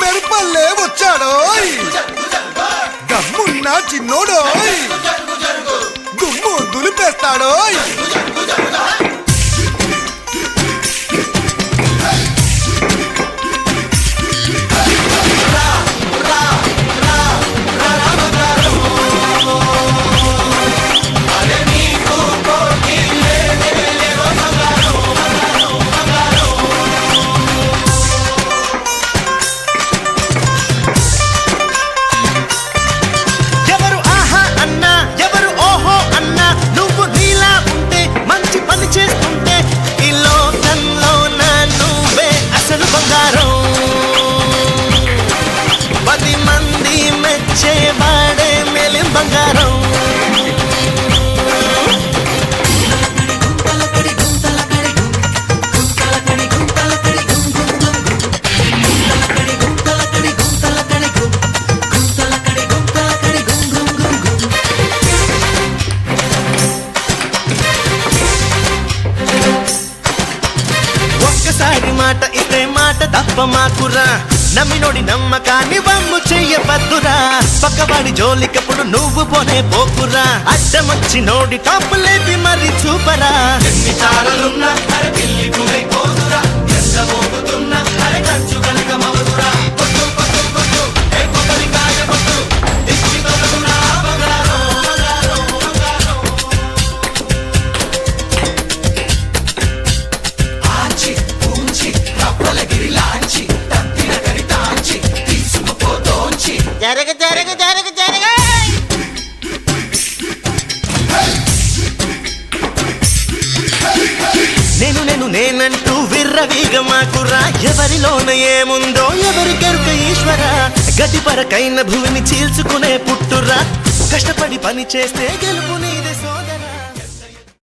మెరుపల్లే వచ్చాడో గమ్మున్న చిన్నోడో దుమ్ము దులిపేస్తాడోయ్ మాట ఇస్తే మాట తప్ప మాకురా నమ్మినోడి నమ్మకాన్ని వమ్ము చెయ్యవద్దురా పక్కవాడి జోలికప్పుడు నువ్వు పోనే పోకురా. అడ్డమొచ్చి నోడి టాపు లేపి మరి చూపరా. ఎన్ని తారలున్నా జరగ జరగ జరగ జరగ. నేను నేను నేనంటూ విర్రవీగ మాకురా ఎవరిలోన ఏముందో ఎవరికెరుక ఈశ్వర. గతి పరకైన భూమిని చీల్చుకునే పుట్టురా. కష్టపడి పని చేస్తే గెలుపు నీదే